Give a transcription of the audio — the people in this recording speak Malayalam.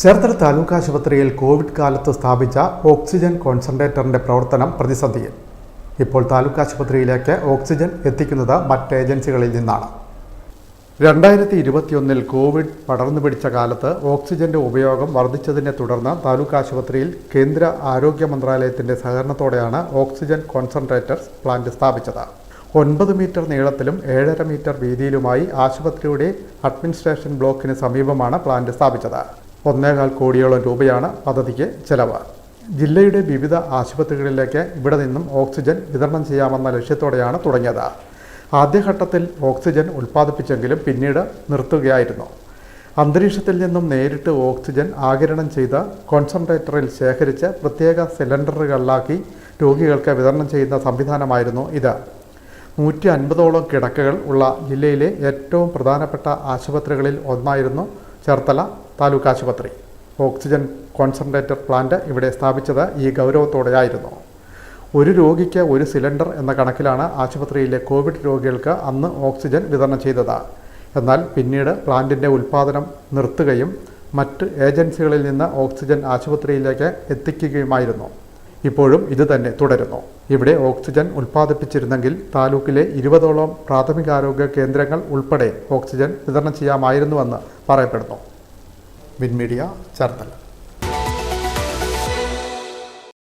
ചേർത്തല താലൂക്ക് ആശുപത്രിയിൽ കോവിഡ് കാലത്ത് സ്ഥാപിച്ച ഓക്സിജൻ കോൺസെൻട്രേറ്ററിന്റെ പ്രവർത്തനം പ്രതിസന്ധിയിൽ. ഇപ്പോൾ താലൂക്ക് ആശുപത്രിയിലേക്ക് ഓക്സിജൻ എത്തിക്കുന്നത് മറ്റ് ഏജൻസികളിൽ നിന്നാണ്. രണ്ടായിരത്തി ഇരുപത്തിയൊന്നിൽ കോവിഡ് പടർന്നു പിടിച്ച കാലത്ത് ഓക്സിജന്റെ ഉപയോഗം വർദ്ധിച്ചതിനെ തുടർന്ന് താലൂക്ക് ആശുപത്രിയിൽ കേന്ദ്ര ആരോഗ്യ മന്ത്രാലയത്തിന്റെ സഹകരണത്തോടെയാണ് ഓക്സിജൻ കോൺസെൻട്രേറ്റർ പ്ലാന്റ് സ്ഥാപിച്ചത്. ഒൻപത് മീറ്റർ നീളത്തിലും ഏഴര മീറ്റർ വീതിയിലുമായി ആശുപത്രിയുടെ അഡ്മിനിസ്ട്രേഷൻ ബ്ലോക്കിന് സമീപമാണ് പ്ലാന്റ് സ്ഥാപിച്ചത്. ഒന്നേകാൽ കോടിയോളം രൂപയാണ് പദ്ധതിക്ക് ചെലവ്. ജില്ലയുടെ വിവിധ ആശുപത്രികളിലേക്ക് ഇവിടെ നിന്നും ഓക്സിജൻ വിതരണം ചെയ്യാമെന്ന ലക്ഷ്യത്തോടെയാണ് തുടങ്ങിയത്. ആദ്യഘട്ടത്തിൽ ഓക്സിജൻ ഉൽപ്പാദിപ്പിച്ചെങ്കിലും പിന്നീട് നിർത്തുകയായിരുന്നു. അന്തരീക്ഷത്തിൽ നിന്നും നേരിട്ട് ഓക്സിജൻ ആകിരണം ചെയ്ത് കോൺസെൻട്രേറ്ററിൽ ശേഖരിച്ച് പ്രത്യേക സിലിണ്ടറുകളിലാക്കി രോഗികൾക്ക് വിതരണം ചെയ്യുന്ന സംവിധാനമായിരുന്നു ഇത്. നൂറ്റി അൻപതോളം കിടക്കകൾ ഉള്ള ജില്ലയിലെ ഏറ്റവും പ്രധാനപ്പെട്ട ആശുപത്രികളിൽ ഒന്നായിരുന്നു ചേർത്തല താലൂക്ക് ആശുപത്രി. ഓക്സിജൻ കോൺസെൻട്രേറ്റർ പ്ലാന്റ് ഇവിടെ സ്ഥാപിച്ചത് ഈ ഗൗരവത്തോടെയായിരുന്നു. ഒരു രോഗിക്ക് ഒരു സിലിണ്ടർ എന്ന കണക്കിലാണ് ആശുപത്രിയിലെ കോവിഡ് രോഗികൾക്ക് അന്ന് ഓക്സിജൻ വിതരണം ചെയ്തത്. എന്നാൽ പിന്നീട് പ്ലാന്റിന്റെ ഉൽപ്പാദനം നിർത്തുകയും മറ്റ് ഏജൻസികളിൽ നിന്ന് ഓക്സിജൻ ആശുപത്രിയിലേക്ക് എത്തിക്കുകയുമായിരുന്നു. ഇപ്പോഴും ഇതുതന്നെ തുടരുന്നു. ഇവിടെ ഓക്സിജൻ ഉൽപ്പാദിപ്പിച്ചിരുന്നെങ്കിൽ താലൂക്കിലെ ഇരുപതോളം പ്രാഥമികാരോഗ്യ കേന്ദ്രങ്ങൾ ഉൾപ്പെടെ ഓക്സിജൻ വിതരണം ചെയ്യാമായിരുന്നുവെന്ന് പറയപ്പെടുന്നു. വിൻമീഡിയ ചേർത്തല.